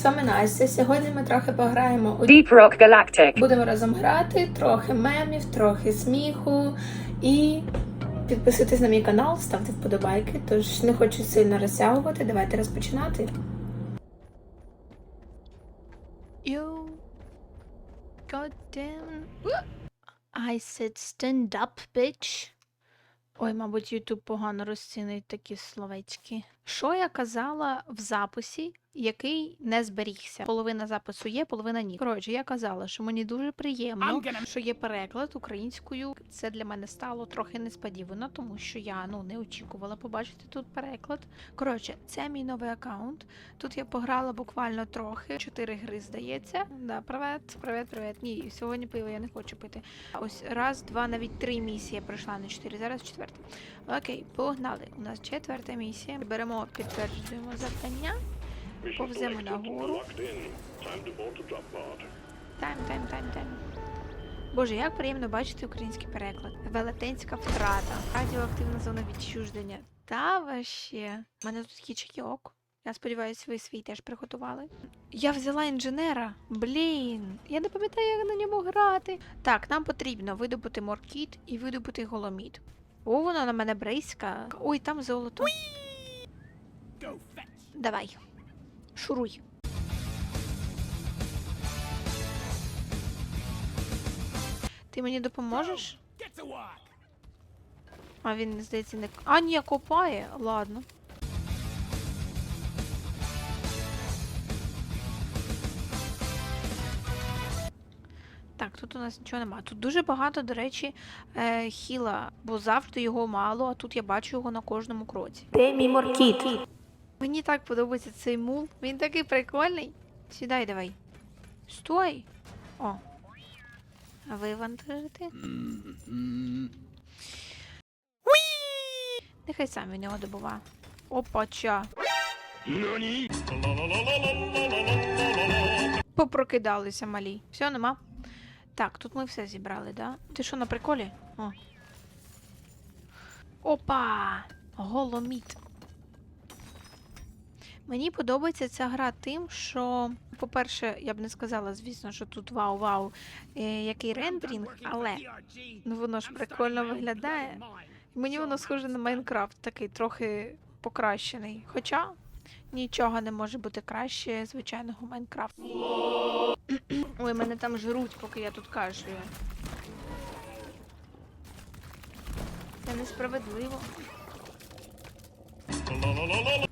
Привіт! З вами Настя. Сьогодні ми трохи пограємо у Deep Rock Galactic. будемо разом грати, трохи мемів, трохи сміху і підписуйтесь на мій канал, ставте вподобайки. Тож не хочу сильно розтягувати. Давайте розпочинати. You goddamn. I said stand up, bitch. Ой, мабуть, Ютуб погано розцінить такі словечки. Що я казала в записі, який не зберігся? Половина запису є, половина ні. Коротше, я казала, що мені дуже приємно, що є переклад українською. Це для мене стало трохи несподівано, тому що я ну не очікувала побачити тут переклад. Коротше, це мій новий аккаунт. Тут я пограла буквально трохи. Чотири гри, здається. Да, привет, привет, привет. Ні, сьогодні пиво я не хочу пити. Раз, раз, два, навіть три місії я пройшла не чотири. Зараз четверта. Окей, погнали. У нас четверта місія. Беремо, підтверджуємо завдання. Повземо нагору. Тайм, тайм, тайм, тайм. Боже, як приємно бачити український переклад. Велетенська втрата. Радіоактивна зона відчуждення. Та ваще. У мене тут є чайок. Я сподіваюся, ви свій теж приготували. Я взяла інженера. Блін, я не пам'ятаю, як на ньому грати. Так, нам потрібно видобути моркіт і видобути голоміт. О, воно на мене брейська. Ой, там золото. Давай. Шуруй. Ти мені допоможеш? А він, здається, не. А, ні, копає. Ладно. Так, тут у нас нічого нема. Тут дуже багато, до речі, е, хіла, бо завжди його мало, а тут я бачу його на кожному кроці. Де мій моркіт? Мені так подобається цей мул. Він такий прикольний. Сідай давай. Стой. О. Вивантажити. Нехай сам він його добува. Опача. Попрокидалися малі. Все, нема. Так, тут ми все зібрали, да? Ти що на приколі? О. Опа! Голоміт. Мені подобається ця гра тим, що, по-перше, я б не сказала, звісно, що тут вау-вау, е, який рендерінг, але ну воно ж прикольно виглядає. Мені воно схоже на Майнкрафт, такий трохи покращений. Хоча нічого не може бути краще звичайного Майнкрафту. Ой, мене там жруть, поки я тут кашлюю. Це несправедливо.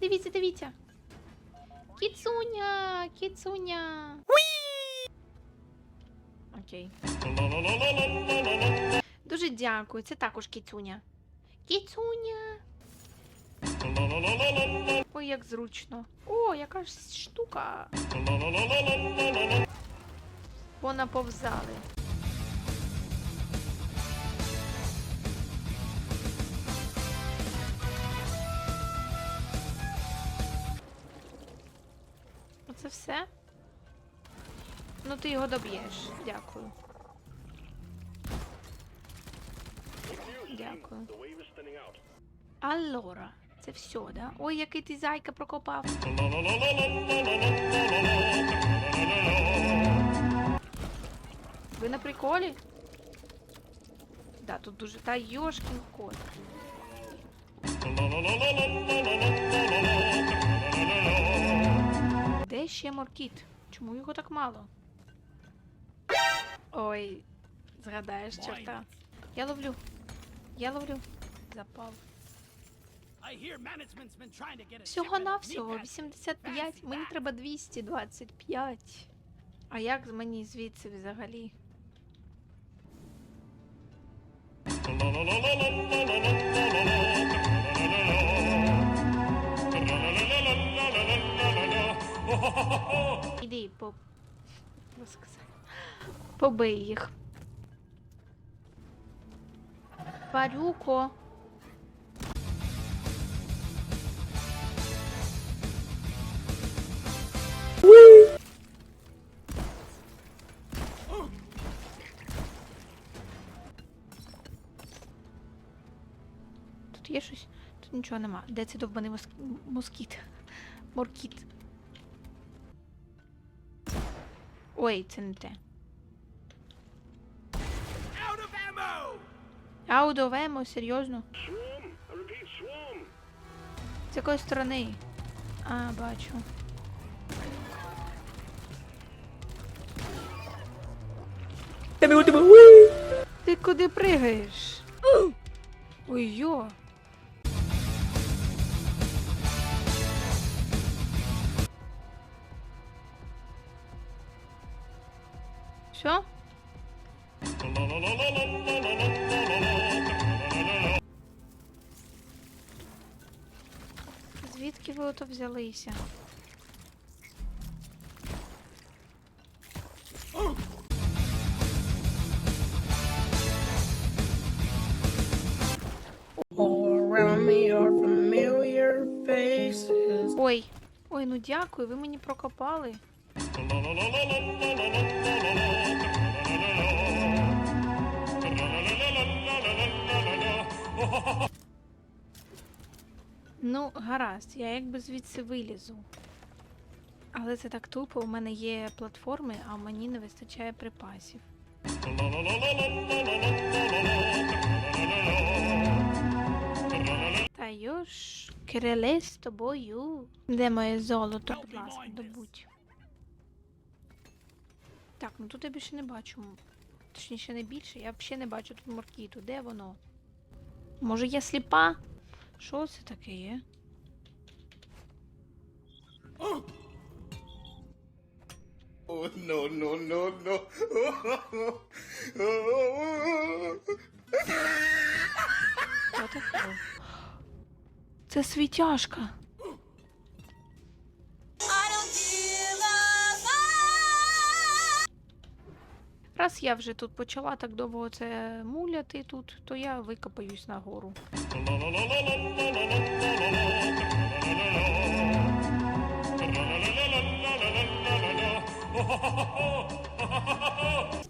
Дивіться, дивіться. Кіцуня, кіцуня. Окей. Дуже дякую. Це також кіцуня. Кіцуня. Ой, як зручно. О, яка ж штука. Понаповзали. Ну ти його доб'єш. Дякую. Дякую. Аллора, це все, да? Ой, який ти зайка прокопав. Ви на приколі? Да, тут дуже. Та йошкін кот. Де ще моркіт? Чому його так мало? Ой, згадаєш чорта. Я ловлю. Я ловлю. Запал. Всього навсього 85. Мені треба 225. А як з мені звідси взагалі? Іди по. розказати. Побий їх. Парюко. Тут є щось? Тут нічого нема. Де цей довбаний моск... москіт? Моркіт. Ой, це не те. Аудовемо, серйозно? З якої сторони? А, бачу. Ти куди пригаєш? Ой йо. Звідки ви ото взялися? Ой, ой, ну дякую, ви мені прокопали. Ну, гаразд, я якби звідси вилізу. Але це так тупо, у мене є платформи, а мені не вистачає припасів. Та йош, криле з тобою. Де моє золото, будь ласка, добудь. Так, ну тут я більше не бачу. Точніше, не більше, я взагалі не бачу тут моркіту. Де воно? Може я сліпа? Що це таке є? Oh no no! What the hell? Це світяшка. Раз я вже тут почала так довго це муляти тут, то я викопаюсь нагору.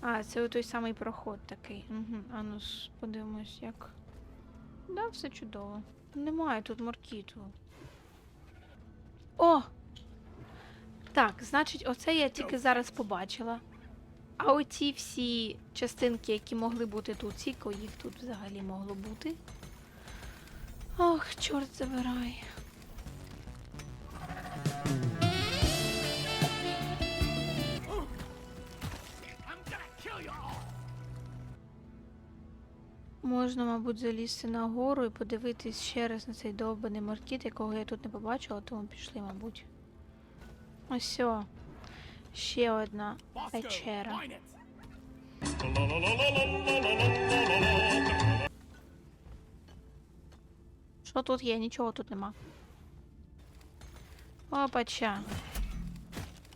А, це той самий проход такий. Угу. А ну подивимось, як. Да, все чудово. Немає тут моркіту. О! Так, значить, оце я тільки зараз побачила. А оці всі частинки, які могли бути тут, ціко їх тут взагалі могло бути. Ох, чорт забирай. Можна, мабуть, залізти на гору і подивитись ще раз на цей довбаний маркіт, якого я тут не побачила, тому пішли, мабуть. Ось. Ще одна печера. Що тут є? Нічого тут нема. Опача.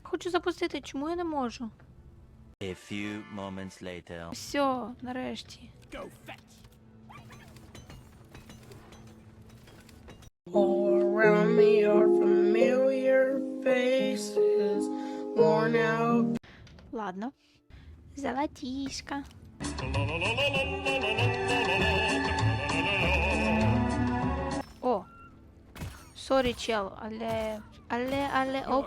Хочу запустити, чому я не можу? A few moments later. Все, нарешті. Go fetch! Worn out Ладно. Золотішка. О! Сорі, чел, але. Але, але, оп,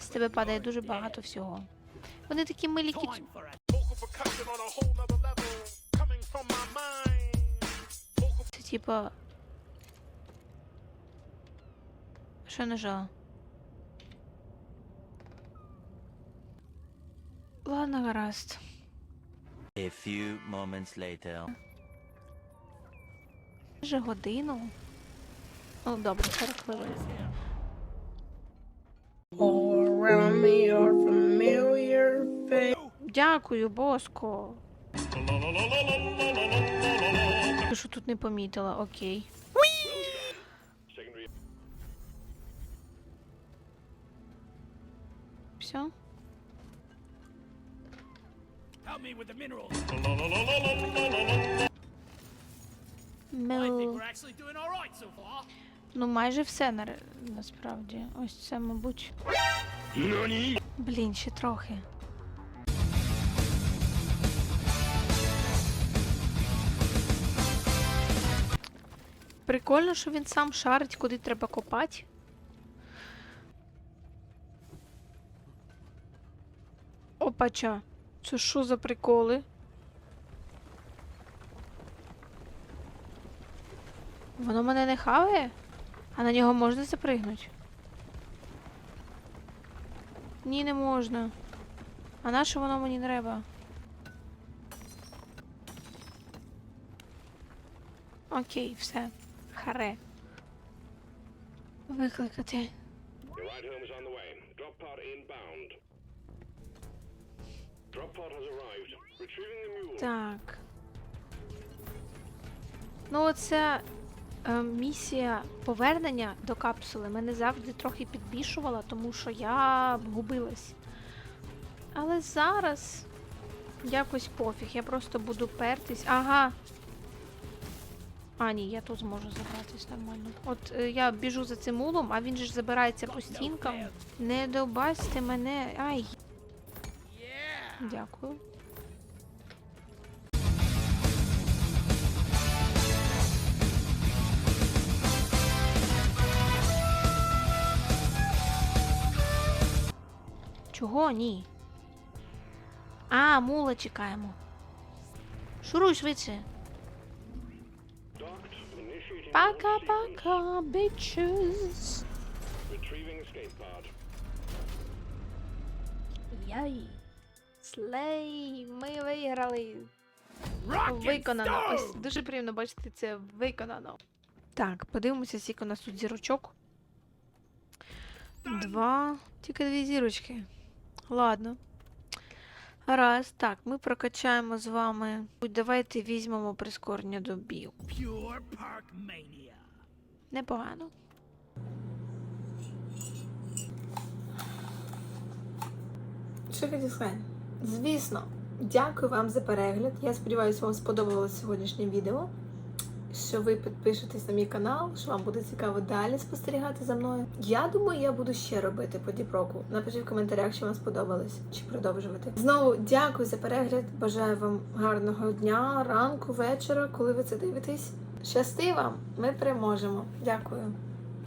з тебе падає дуже багато всього. Вони такі милі кіт. Це типа. Що нажала? Ладно, гаразд. A few moments later. Вже годину. Ну, добре, 40 хвилин. all around me are familiar faces. Дякую, Боско. Що тут не помітила, окей. With the minerals. I think Мел... we're actually doing all right so far. Ну, майже все на... насправді. Ось це, мабуть. Блін, ще трохи. Прикольно, що він сам шарить, куди треба копати. Опача. Це що за приколи? Воно мене не хаває? А на нього можна запригнути? Ні, не можна. А на що воно мені треба? Окей, все. Харе. Викликати. Так. Ну, оця е, місія повернення до капсули мене завжди трохи підбішувала, тому що я губилась. Але зараз якось пофіг, я просто буду пертись. Ага. А, ні, я тут зможу забратись нормально. От е, я біжу за цим улом, а він же ж забирається по стінкам. Не добасьте мене. Ай. Дякую. Чого ні? А, мула чекаємо. Шуруй швидше. Пока-пока, bitches. Retrieving escape pod. Яй. Слей, ми виграли. Виконано. Ось дуже приємно бачити це виконано. Так, подивимося, скільки у нас тут зірочок. Два. Тільки дві зірочки. Ладно. Раз, так, ми прокачаємо з вами. Давайте візьмемо прискорення до бів. Непогано. Що сказати? Звісно, дякую вам за перегляд. Я сподіваюся, вам сподобалось сьогоднішнє відео. Що ви підпишетесь на мій канал, що вам буде цікаво далі спостерігати за мною. Я думаю, я буду ще робити по діпроку. Напишіть в коментарях, що вам сподобалось, чи продовжувати. Знову дякую за перегляд. Бажаю вам гарного дня, ранку, вечора, коли ви це дивитесь. Щасти вам! Ми переможемо. Дякую.